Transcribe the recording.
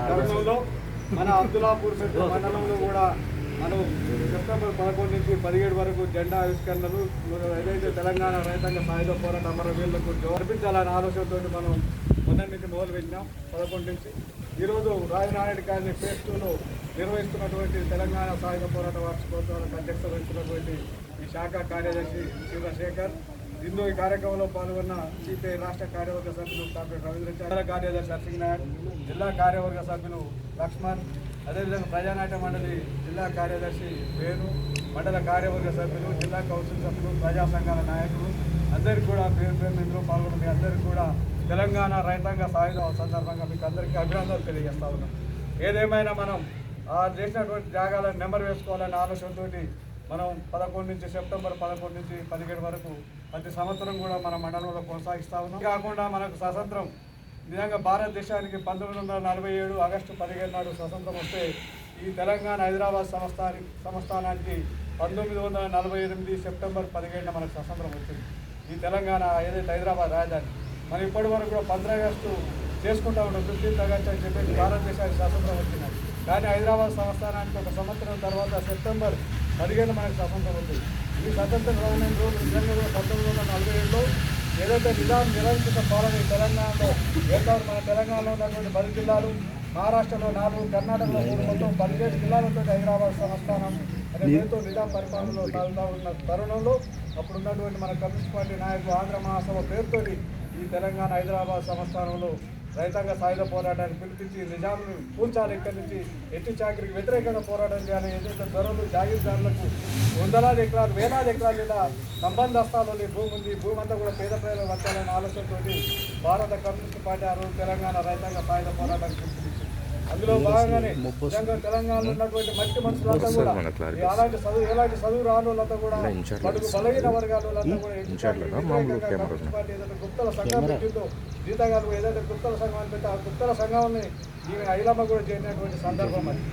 తరుణంలో మన అబ్దులాపూర్ మండలంలో కూడా మనం సెప్టెంబర్ పదకొండు నుంచి పదిహేడు వరకు జెండా ఆవిష్కరణలు ఏదైతే తెలంగాణ రైతాంగ సాయుధ పోరాట అమరవీరులకు జరిపించాలనే ఆలోచనతో మనం మొదటి నుంచి మొదలు పెట్టినాం పదకొండు నుంచి. ఈరోజు రాజనారాయణ గారిని ఫేస్ టూలో నిర్వహిస్తున్నటువంటి తెలంగాణ సాయుధ పోరాట వార్షికోత్సవాలకు అధ్యక్షత వహిస్తున్నటువంటి ఈ శాఖ కార్యదర్శి చంద్రశేఖర్ ఇందు ఈ కార్యక్రమంలో పాల్గొన్న సిపిఐ రాష్ట్ర కార్యవర్గ సభ్యులు డాక్టర్ రవీంద్ర కార్యదర్శి హర్సింగ్ జిల్లా కార్యవర్గ సభ్యులు లక్ష్మణ్ అదేవిధంగా ప్రజానాట్య మండలి జిల్లా కార్యదర్శి వేణు మండల కార్యవర్గ సభ్యులు జిల్లా కౌన్సిల్ సభ్యులు ప్రజా సంఘాల నాయకులు అందరికీ కూడా పేరు పేరు ఇందులో పాల్గొన్న మీ అందరికీ కూడా తెలంగాణ రైతాంగ సాయుధ సందర్భంగా మీకు అందరికీ అభినందనలు తెలియజేస్తా ఉన్నాం. ఏదేమైనా మనం ఆ చేసినటువంటి త్యాగాలను నెంబర్ వేసుకోవాలనే ఆలోచనతోటి మనం పదకొండు నుంచి సెప్టెంబర్ పదకొండు నుంచి పదిహేడు వరకు ప్రతి సంవత్సరం కూడా మన మండలంలో కొనసాగిస్తా ఉన్నాం. ఇది కాకుండా మనకు స్వతంత్రం నిజంగా భారతదేశానికి పంతొమ్మిది వందల నలభై ఏడు ఆగస్టు పదిహేను నాడు స్వతంత్రం వస్తే ఈ తెలంగాణ హైదరాబాద్ సంస్థానికి సంస్థానానికి పంతొమ్మిది వందల నలభై ఎనిమిది సెప్టెంబర్ పదిహేడున మనకు స్వతంత్రం వచ్చింది. ఈ తెలంగాణ ఏదైతే హైదరాబాద్ రాజధాని మనం ఇప్పటి వరకు కూడా పంద్ర ఆగస్టు చేసుకుంటా ఉన్నాం. ఫిఫ్టీన్త్ ఆగస్ట్ అని చెప్పేసి భారతదేశానికి స్వాతంత్రం వచ్చింది. కానీ హైదరాబాద్ సంస్థానానికి ఒక సంవత్సరం తర్వాత సెప్టెంబర్ పదిహేను మనకు స్వాతంత్రం వచ్చింది ఈ స్వతంత్ర గవర్నమెంట్ రోజు నిజంగా కూడా పంతొమ్మిది వందల నలభై ఏడులో ఏదైతే నిజాం నిరంకుశ పాలన తెలంగాణలో ఏర్పాటు మన తెలంగాణలో ఉన్నటువంటి పది జిల్లాలు మహారాష్ట్రలో నాలుగు కర్ణాటకలో మూడు మొత్తం పదిహేడు జిల్లాలతో హైదరాబాద్ సంస్థానం అనే పేరుతో నిజాం పరిపాలనలో సాగుతూ ఉన్న తరుణంలో అప్పుడు ఉన్నటువంటి మన కమ్యూనిస్ట్ పార్టీ నాయకులు ఆంధ్ర మహాసభ పేరుతోటి ఈ తెలంగాణ హైదరాబాద్ సంస్థానంలో రైతాంగ సాయుధ పోరాటాన్ని పిలిపించి నిజాంని కూల్చాలి ఇక్కడి నుంచి ఎట్టి చాకరికి వ్యతిరేకంగా పోరాటం చేయాలి. ఏదైతే ధరలు జాగీర్దారులకు వందలాది ఎకరాలు వేలాది ఎకరాల మీద సంబంధస్తాలు భూమి ఉంది. భూమి అంతా కూడా పేద ప్రజలు వచ్చాలనే ఆలోచనతోటి భారత కమ్యూనిస్ట్ పార్టీ ఆ రోజు తెలంగాణ రైతాంగ సాయుధ పోరాటానికి పిలుపునిచ్చింది అందులో భాగంగానే నిజంగా తెలంగాణలో ఉన్నటువంటి మట్టి మనుషులంతా కూడా అలాంటి చదువు ఎలాంటి చదువు రాని వాళ్ళంతా కూడా బడుగు బలహీన వర్గాల వాళ్ళంతా కూడా గుప్తల సంఘం పెట్టిందో జీతగాలు ఏదైతే గుప్తల సంఘాన్ని పెట్టి ఆ గుప్తల సంఘాన్ని ఈమె ఐలమ్మ కూడా చేరినటువంటి సందర్భం అది.